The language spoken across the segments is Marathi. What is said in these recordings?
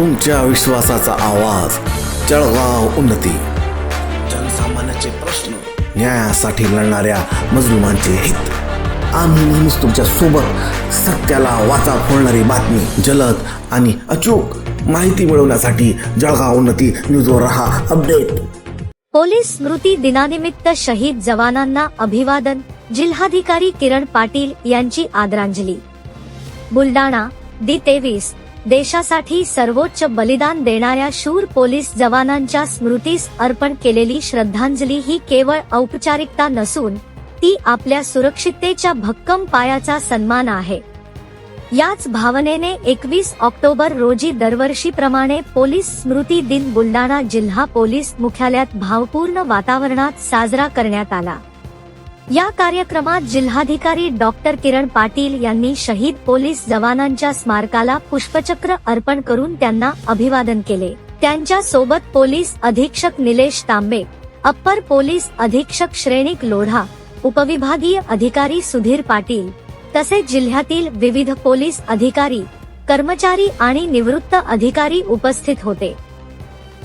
तुमच्या विश्वासाचा आवाज जळगाव उन्नती. जनसामान्याचे प्रश्न न्यायासाठी लढणाऱ्या मजलुमांचे हित. आम्ही नेहमीच तुमच्यासोबत सत्याला वाचा फोडणारी बातमी जलद आणि अचूक माहिती मिळवण्यासाठी जळगाव उन्नती न्यूजवर रहा अपडेट. पोलीस स्मृती दिनानिमित्त शहीद जवानांना अभिवादन जिल्हाधिकारी किरण पाटील यांची आदरांजली. बुलडाणा दि तेवीस देशासाठी सर्वोच्च बलिदान देणाऱ्या शूर पोलीस जवानांच्या स्मृतीस अर्पण केलेली श्रद्धांजली ही केवळ औपचारिकता नसून ती आपल्या सुरक्षिततेच्या भक्कम पायाचा सन्मान आहे. याच भावनेने एकवीस ऑक्टोबर रोजी दरवर्षीप्रमाणे पोलीस स्मृती दिन बुलडाणा जिल्हा पोलीस मुख्यालयात भावपूर्ण वातावरणात साजरा करण्यात आला. या कार्यक्रमात जिल्हाधिकारी डॉक्टर किरण पाटील यांनी शहीद पोलीस जवानांच्या स्मारकाला पुष्पचक्र अर्पण करून त्यांना अभिवादन केले. त्यांच्यासोबत पोलीस अधीक्षक निलेश तांबे अप्पर पोलीस अधीक्षक श्रेणिक लोढा उपविभागीय अधिकारी सुधीर पाटील तसेच जिल्ह्यातील विविध पोलीस अधिकारी कर्मचारी आणि निवृत्त अधिकारी उपस्थित होते.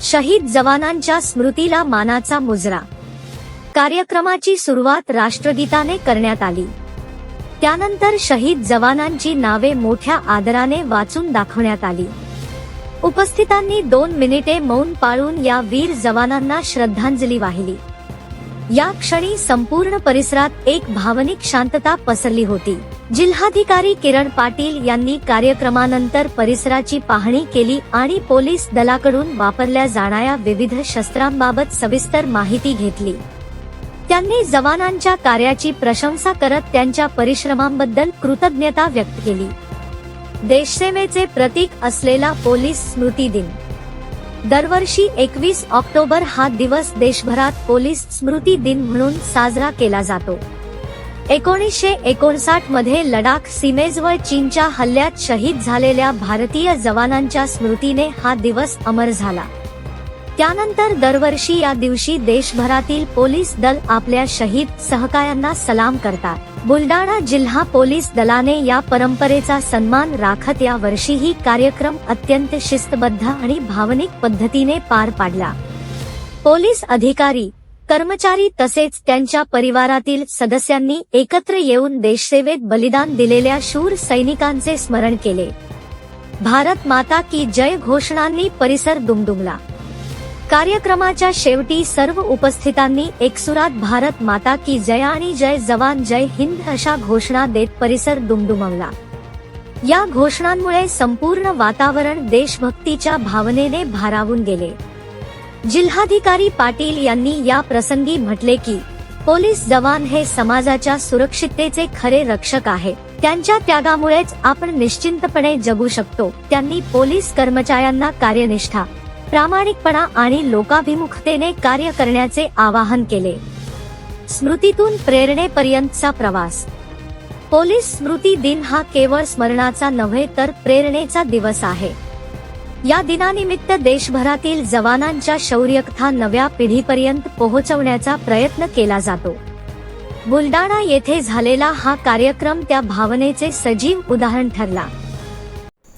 शहीद जवानांच्या स्मृतीला मानाचा मुजरा. कार्यक्रमाची सुरुवात राष्ट्रगीताने करण्यात आली. त्यानंतर शहीद जवानांची नावे मोठ्या आदराने वाचून दाखवण्यात आली. उपस्थितांनी दोन मिनिटे मौन पाळून या वीर जवानांना श्रद्धांजली वाहिली. या क्षणी संपूर्ण परिसरात एक भावनिक शांतता पसरली होती. जिल्हाधिकारी किरण पाटील यांनी कार्यक्रमानंतर परिसराची पाहणी केली आणि पोलीस दलाकडून वापरल्या जाणाऱ्या विविध शस्त्रांबाबत सविस्तर माहिती घेतली. त्यांनी जवानांच्या कार्याची प्रशंसा करत त्यांच्या परिश्रमांबद्दल कृतज्ञता व्यक्त केली. देशसेवेचे प्रतीक असलेला पोलीस स्मृती दिन. दरवर्षी एकवीस ऑक्टोबर हा दिवस देशभरात पोलीस स्मृती दिन म्हणून साजरा केला जातो. एकोणीसशे एकोणसाठमध्ये लडाख सीमेजवळ चीनच्या हल्ल्यात शहीद झालेल्या भारतीय जवानांच्या स्मृतीने हा दिवस अमर झाला. त्यानंतर दरवर्षी या दिवशी देशभरातील पोलीस दल आपल्या शहीद सहकायांना सलाम करतात. बुलडाणा जिल्हा पोलीस दलाने या परंपरेचा सन्मान राखत या वर्षीही कार्यक्रम अत्यंत शिस्तबद्ध आणि भावनिक पद्धतीने पार पाडला. पोलीस अधिकारी कर्मचारी तसेच त्यांच्या परिवारातील सदस्यांनी एकत्र येऊन देशसेवेत बलिदान दिलेल्या शूर सैनिकांचे स्मरण केले. भारत माता की जय घोषणांनी परिसर दुमदुमला. कार्यक्रमाच्या शेवटी सर्व उपस्थितांनी एकसुरात भारत माता की जय आणि जय जवान जय हिंद अशा घोषणा देत परिसर दुमदुमवला. या घोषणांमुळे संपूर्ण वातावरण देशभक्तीच्या भावनेने भारावून गेले. जिल्हाधिकारी पाटील यांनी या प्रसंगी म्हटले की पोलीस जवान हे समाजाच्या सुरक्षिततेचे खरे रक्षक आहे. त्यांच्या त्यागामुळेच आपण निश्चिंतपणे जगू शकतो. त्यांनी पोलीस कर्मचाऱ्यांना कार्यनिष्ठा प्रामाणिकपणा आणि लोकाभिमुखतेने कार्य करण्याचे आवाहन केले. स्मृतीतून प्रेरणेपर्यंतचा प्रवास. पोलीस स्मृती दिन हा केवळ स्मरणाचा नव्हे तर प्रेरणेचा दिवस आहे. या दिनानिमित्त देशभरातील जवानांच्या शौर्यकथा नव्या पिढीपर्यंत पोहोचवण्याचा प्रयत्न केला जातो. बुलडाणा येथे झालेला हा कार्यक्रम त्या भावनेचे सजीव उदाहरण ठरला.